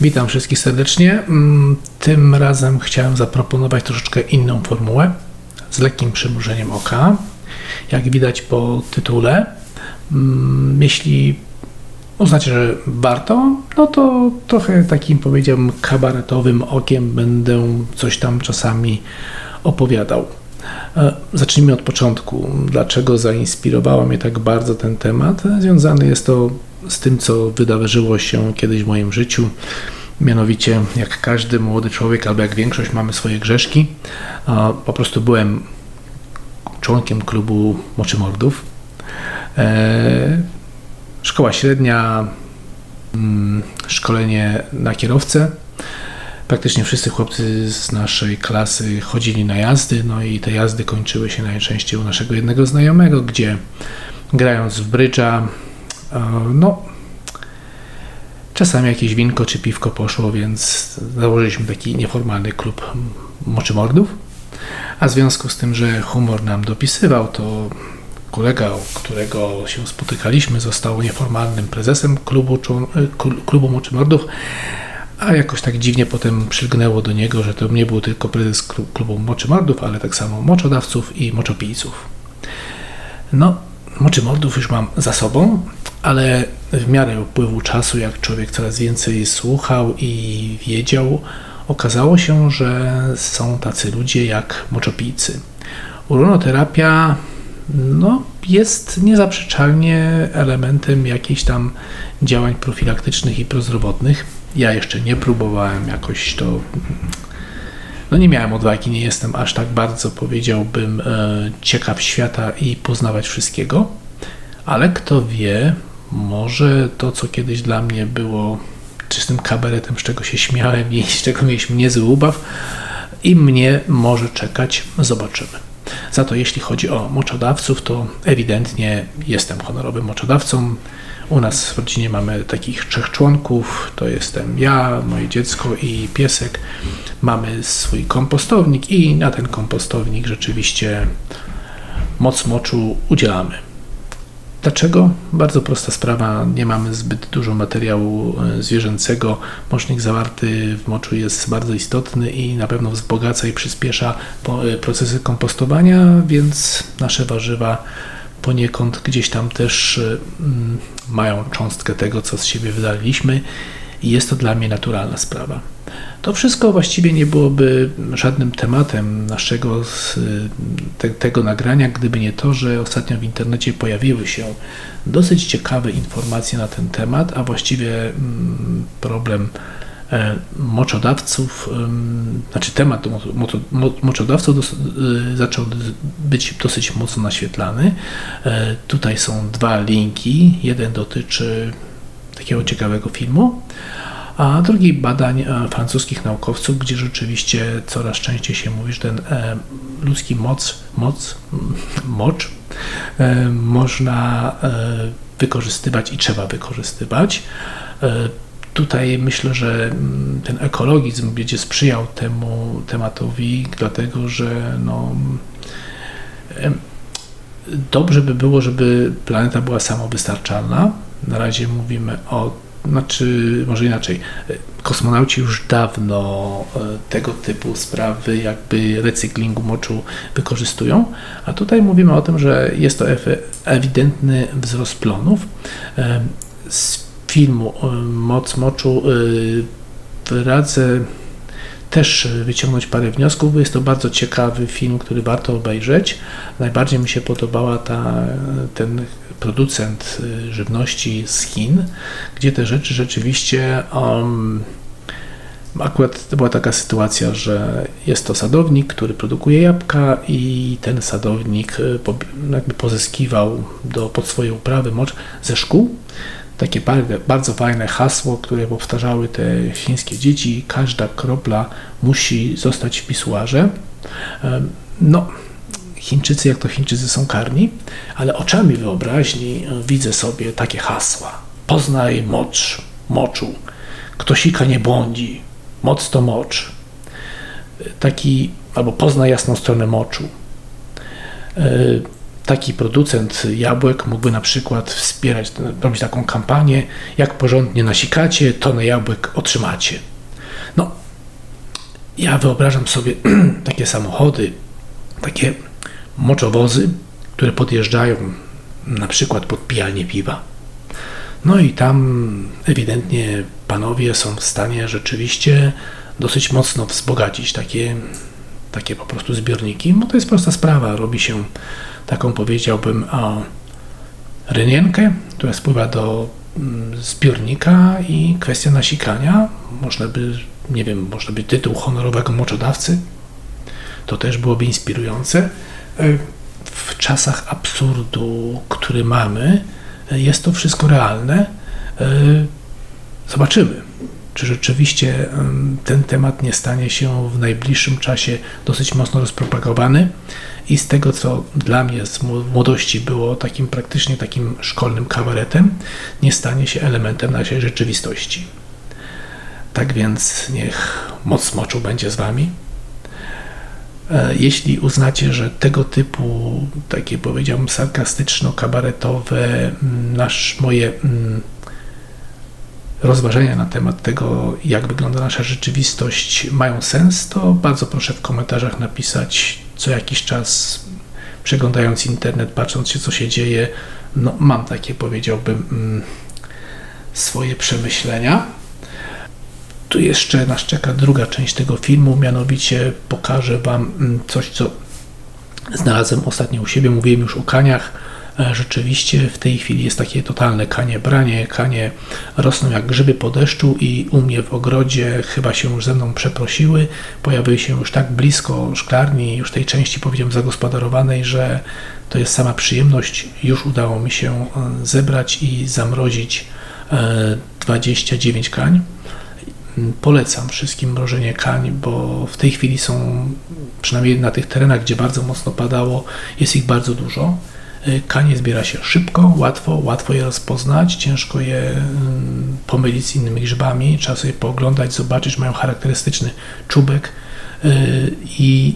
Witam wszystkich serdecznie. Mm, Tym razem chciałem zaproponować troszeczkę inną formułę z lekkim przymrużeniem oka. Jak widać po tytule, mm, jeśli uznacie, że warto, no to trochę takim powiedziałbym kabaretowym okiem będę coś tam czasami opowiadał. E, Zacznijmy od początku. Dlaczego zainspirowało mnie tak bardzo ten temat? Związany jest to z tym, co wydarzyło się kiedyś w moim życiu. Mianowicie, jak każdy młody człowiek, albo jak większość, mamy swoje grzeszki. Po prostu byłem członkiem klubu Moczymordów. E, Szkoła średnia, mm, szkolenie na kierowcę. Praktycznie wszyscy chłopcy z naszej klasy chodzili na jazdy, no i te jazdy kończyły się najczęściej u naszego jednego znajomego, gdzie grając w brydża, no czasami jakieś winko czy piwko poszło, więc założyliśmy taki nieformalny klub moczymordów. A w związku z tym, że humor nam dopisywał, to kolega, którego się spotykaliśmy, został nieformalnym prezesem klubu, e, kl- klubu moczymordów. A jakoś tak dziwnie potem przylgnęło do niego, że to nie był tylko prezes klu- klubu moczymordów, ale tak samo moczodawców i moczopijców. No, moczymordów już mam za sobą, ale w miarę upływu czasu, jak człowiek coraz więcej słuchał i wiedział, okazało się, że są tacy ludzie jak moczopijcy. Uronoterapia no, jest niezaprzeczalnie elementem jakichś tam działań profilaktycznych i prozdrowotnych. Ja jeszcze nie próbowałem jakoś to. No nie miałem odwagi, nie jestem aż tak bardzo, powiedziałbym, e, ciekaw świata i poznawać wszystkiego, ale kto wie, może to, co kiedyś dla mnie było czystym kabaretem, z czego się śmiałem i z czego mieliśmy niezły ubaw, i mnie może czekać, zobaczymy. Za to jeśli chodzi o moczodawców, to ewidentnie jestem honorowym moczodawcą. U nas w rodzinie mamy takich trzech członków, to jestem ja, moje dziecko i piesek. Mamy swój kompostownik i na ten kompostownik rzeczywiście moc moczu udzielamy. Dlaczego? Bardzo prosta sprawa. Nie mamy zbyt dużo materiału e, zwierzęcego. Mocznik zawarty w moczu jest bardzo istotny i na pewno wzbogaca i przyspiesza e, procesy kompostowania, więc nasze warzywa poniekąd gdzieś tam też e, mają cząstkę tego, co z siebie wydaliśmy i jest to dla mnie naturalna sprawa. To wszystko właściwie nie byłoby żadnym tematem naszego te, tego nagrania, gdyby nie to, że ostatnio w internecie pojawiły się dosyć ciekawe informacje na ten temat, a właściwie mm, problem e, moczodawców, znaczy temat mo- mo- mo- moczodawców y, zaczął być dosyć mocno naświetlany. E, Tutaj są dwa linki. Jeden dotyczy takiego ciekawego filmu, a drugi badań e, francuskich naukowców, gdzie rzeczywiście coraz częściej się mówi, że ten e, ludzki moc, moc, mocz e, można wykorzystywać i trzeba wykorzystywać. Tutaj myślę, że mm, ten ekologizm będzie sprzyjał temu tematowi, dlatego że no, dobrze by było, żeby planeta była samowystarczalna. Na razie mówimy o, znaczy, może inaczej, kosmonauci już dawno e, tego typu sprawy, jakby recyklingu moczu wykorzystują, a tutaj mówimy o tym, że jest to ewidentny wzrost plonów. E, Z filmu e, Moc moczu radzę też wyciągnąć parę wniosków, bo jest to bardzo ciekawy film, który warto obejrzeć. Najbardziej mi się podobała ta, ten producent y, żywności z Chin, gdzie te rzeczy rzeczywiście. Um, akurat była taka sytuacja, że jest to sadownik, który produkuje jabłka, i ten sadownik y, po- jakby pozyskiwał do, pod swoje uprawy mocz ze szkół takie bardzo, fajne hasło, które powtarzały te chińskie dzieci. Każda kropla musi zostać w pisuarze. No, Chińczycy, jak to Chińczycy są karni, ale oczami wyobraźni e, widzę sobie takie hasła. Poznaj mocz, moczu. Kto sika nie błądzi. Moc to mocz. E, Taki, albo poznaj jasną stronę moczu. E, taki producent jabłek mógłby na przykład wspierać, robić taką kampanię, jak porządnie nasikacie, tonę jabłek otrzymacie. No, ja wyobrażam sobie takie samochody, takie moczowozy, które podjeżdżają na przykład pod pijalnię piwa. No i tam ewidentnie panowie są w stanie rzeczywiście dosyć mocno wzbogacić takie, takie po prostu zbiorniki. No to jest prosta sprawa. Robi się taką powiedziałbym o rynienkę, która spływa do mm, zbiornika i kwestia nasikania. Można by, nie wiem, można by tytuł honorowego moczodawcy. To też byłoby inspirujące. E, W czasach absurdu, który mamy, e, jest to wszystko realne. E, Zobaczymy, czy rzeczywiście em, ten temat nie stanie się w najbliższym czasie dosyć mocno rozpropagowany i z tego, co dla mnie z mł- młodości było takim praktycznie takim szkolnym kabaretem, nie stanie się elementem naszej rzeczywistości. Tak więc niech moc moczu będzie z Wami. E, Jeśli uznacie, że tego typu, takie powiedziałbym sarkastyczno-kabaretowe, mm, nasz, moje mm, rozważania na temat tego, jak wygląda nasza rzeczywistość, mają sens, to bardzo proszę w komentarzach napisać co jakiś czas, przeglądając internet, patrząc się, co się dzieje. No, mam takie, powiedziałbym, mm, swoje przemyślenia. Tu jeszcze nas czeka druga część tego filmu, mianowicie pokażę Wam mm, coś, co znalazłem ostatnio u siebie. Mówiłem już o kaniach. E, Rzeczywiście w tej chwili jest takie totalne kanie branie. Kanie rosną jak grzyby po deszczu i u mnie w ogrodzie chyba się już ze mną przeprosiły. Pojawiły się już tak blisko szklarni, już tej części powiedziałem zagospodarowanej, że to jest sama przyjemność. Już udało mi się e, zebrać i zamrozić e, 29 kań. Polecam wszystkim mrożenie kań, bo w tej chwili są, przynajmniej na tych terenach, gdzie bardzo mocno padało, jest ich bardzo dużo. Y, Kanie zbiera się szybko, łatwo, łatwo je rozpoznać, ciężko je mm, pomylić z innymi grzybami. Trzeba sobie pooglądać, zobaczyć, mają charakterystyczny czubek y, i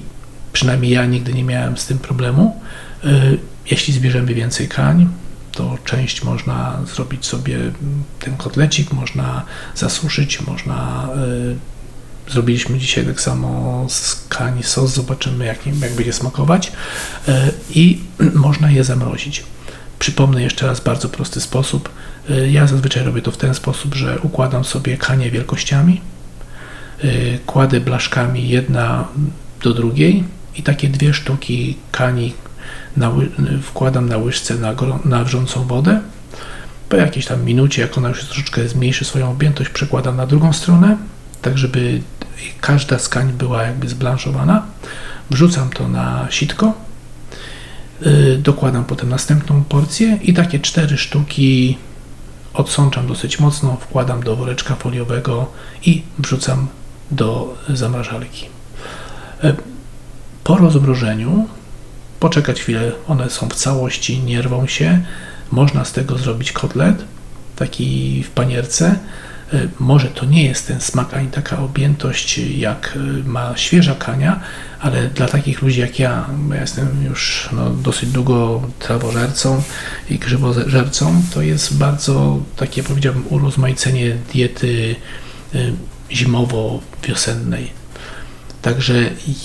przynajmniej ja nigdy nie miałem z tym problemu. Y, Jeśli zbierzemy więcej kań, to część można zrobić sobie ten kotlecik, można zasuszyć, można y, zrobiliśmy dzisiaj tak samo z kań sos, zobaczymy jak, jak będzie smakować y, i można je zamrozić. Przypomnę jeszcze raz bardzo prosty sposób. Y, Ja zazwyczaj robię to w ten sposób, że układam sobie kanie wielkościami, kładę blaszkami jedna do drugiej i takie dwie sztuki kani na, wkładam na łyżce na, na wrzącą wodę. Po jakiejś tam minucie, jak ona już troszeczkę zmniejszy swoją objętość, przekładam na drugą stronę, tak żeby każda z kań była jakby zblanszowana. Wrzucam to na sitko, yy, dokładam potem następną porcję i takie cztery sztuki odsączam dosyć mocno, wkładam do woreczka foliowego i wrzucam do zamrażalki. E, Po rozmrożeniu poczekać chwilę, one są w całości, nie rwą się. Można z tego zrobić kotlet, taki w panierce. Y, Może to nie jest ten smak ani taka objętość, jak y, ma świeża kania, ale dla takich ludzi jak ja, ja jestem już no, dosyć długo trawożercą i grzybożercą, to jest bardzo takie, powiedziałbym, urozmaicenie diety y, zimowo-wiosennej. Także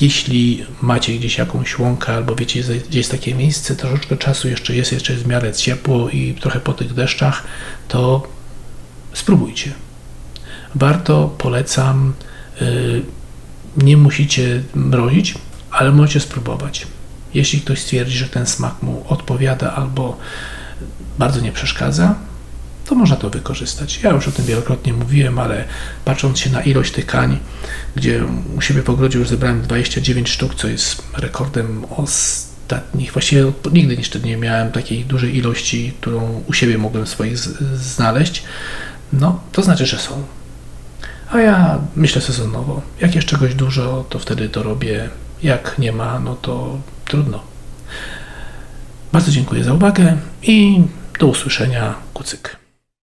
jeśli macie gdzieś jakąś łąkę albo wiecie, że gdzie jest takie miejsce, troszeczkę czasu jeszcze jest, jeszcze jest w miarę ciepło i trochę po tych deszczach, to spróbujcie. Warto, polecam. y, Nie musicie mrozić, ale możecie spróbować. Jeśli ktoś stwierdzi, że ten smak mu odpowiada albo bardzo nie przeszkadza, to można to wykorzystać. Ja już o tym wielokrotnie mówiłem, ale patrząc się na ilość tych kań, gdzie u siebie w ogrodzie już zebrałem 29 sztuk, co jest rekordem ostatnich, właściwie nigdy jeszcze nie miałem takiej dużej ilości, którą u siebie mogłem swoich znaleźć, no to znaczy, że są. A ja myślę sezonowo. Jak jest czegoś dużo, to wtedy to robię. Jak nie ma, no to trudno. Bardzo dziękuję za uwagę i do usłyszenia. Kucyk.